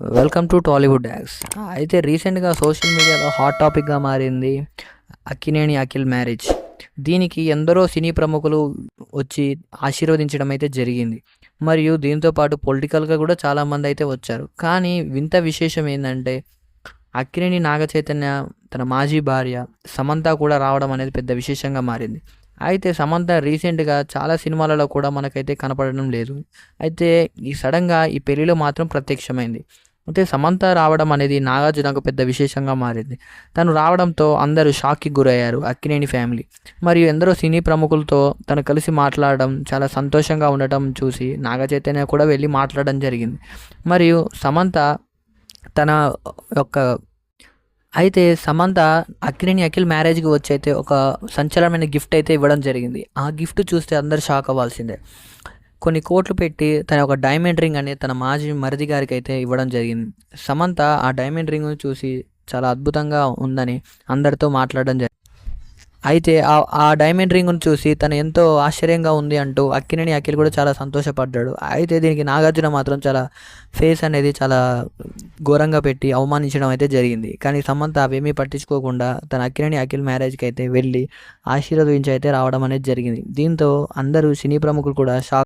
Welcome to Tollywood axe అయితే రీసెంట్గా social మీడియాలో హాట్ టాపిక్గా మారింది అక్కినేని అఖిల్ మ్యారేజ్ దీనికి ఎందరో సినీ ప్రముఖులు వచ్చి ఆశీర్వదించడం అయితే జరిగింది. మరియు దీంతో పాటు పొలిటికల్గా కూడా చాలామంది అయితే వచ్చారు. కానీ వింత విశేషం ఏంటంటే అక్కినేని నాగ చైతన్య తన మాజీ భార్య సమంత కూడా రావడం అనేది పెద్ద విశేషంగా మారింది. అయితే సమంత రీసెంట్గా చాలా సినిమాలలో కూడా మనకైతే కనపడడం లేదు. అయితే ఈ సడన్గా ఈ పెళ్ళిలో మాత్రం ప్రత్యక్షమైంది. అయితే సమంత రావడం అనేది నాగార్జునకు పెద్ద విశేషంగా మారింది. తను రావడంతో అందరూ షాక్కి గురయ్యారు అక్కినేని ఫ్యామిలీ. మరియు ఎందరో సినీ ప్రముఖులతో తను కలిసి మాట్లాడడం చాలా సంతోషంగా ఉండటం చూసి నాగచైతన్య కూడా వెళ్ళి మాట్లాడడం జరిగింది. మరియు సమంత తన యొక్క అయితే సమంత అక్కినేని అఖిల్ మ్యారేజ్కి వచ్చి అయితే ఒక సంచలనమైన గిఫ్ట్ అయితే ఇవ్వడం జరిగింది. ఆ గిఫ్ట్ చూస్తే అందరు షాక్ అవ్వాల్సిందే. కొన్ని కోట్లు పెట్టి తన ఒక డైమండ్ రింగ్ అనేది తన మాజీ మరిది గారికి అయితే ఇవ్వడం జరిగింది. సమంత ఆ డైమండ్ రింగ్ చూసి చాలా అద్భుతంగా ఉందని అందరితో మాట్లాడడం జరిగింది. అయితే ఆ డైమండ్ రింగ్ను చూసి తను ఎంతో ఆశ్చర్యంగా ఉంది అంటూ అక్కినేని అఖిల్ కూడా చాలా సంతోషపడ్డాడు. అయితే దీనికి నాగార్జున మాత్రం చాలా ఫేస్ అనేది చాలా ఘోరంగా పెట్టి అవమానించడం అయితే జరిగింది. కానీ సమంత అవేమీ పట్టించుకోకుండా తన అక్కినేని అఖిల్ మ్యారేజ్కి అయితే వెళ్ళి ఆశీర్వదించి అయితే రావడం అనేది జరిగింది. దీంతో అందరూ సినీ ప్రముఖులు కూడా షాక్